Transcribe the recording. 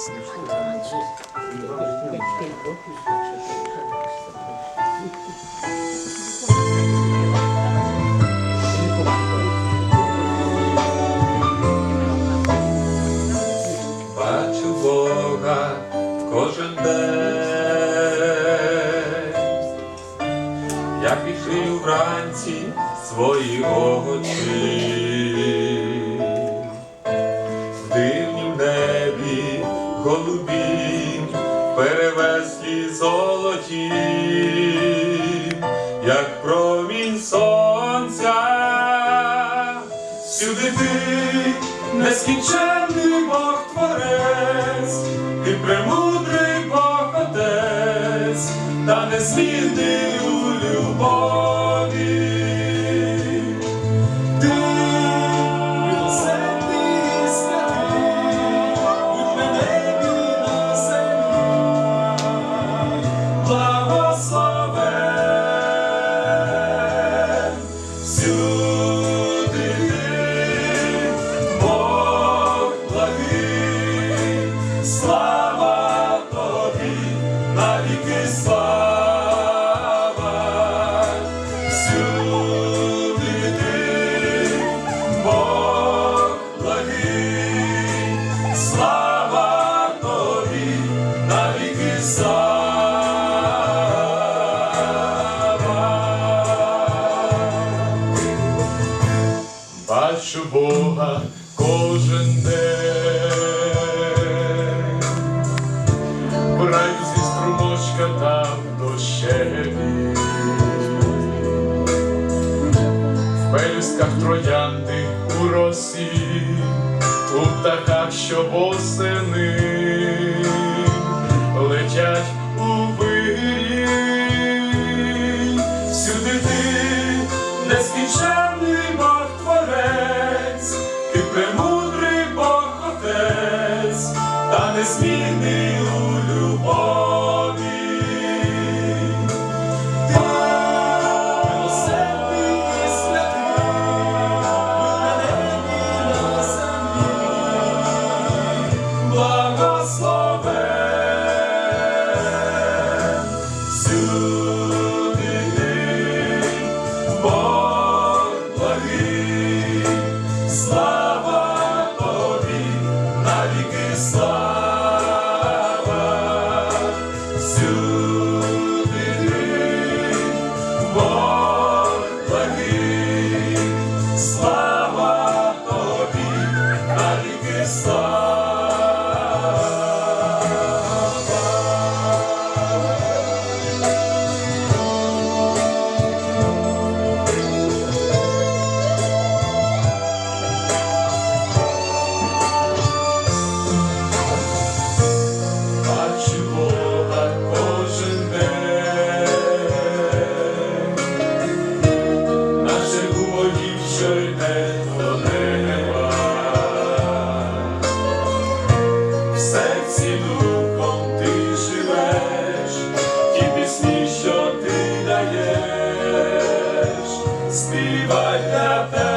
Бачу Бога кожен день, як відкрию вранці свої очі, золоті, як промінь сонця. сюди ти нескінченний Бог творець, ти премудрий Бог Отець, та незмінний у любові. Навіки слава, всюди ти, Бог слава тобі, навіки слава. Бачу Бога кожен день, там дощеві, в пелюстках троянди у росі, у птахах, що восени летять у вирі, всюди ти нескінченний Бог творець, ти премудрий Бог Отець, та незмінний у серці ти живеш, ті пісні, що ти даєш, співай для тебе.